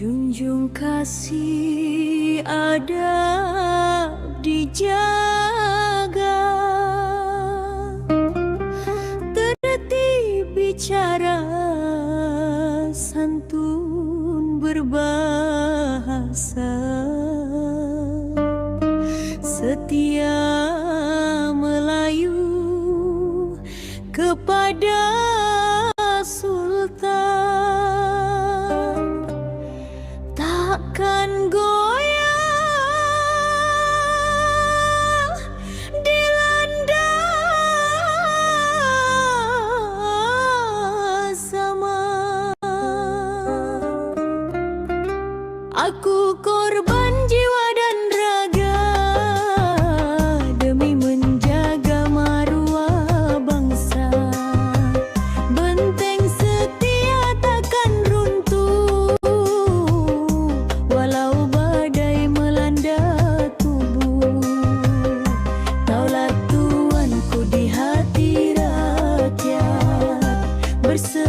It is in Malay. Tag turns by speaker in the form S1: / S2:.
S1: Junjung kasih adab dijaga. Tertib bicara santun berbahasa. Setia Melayu kepada takkan go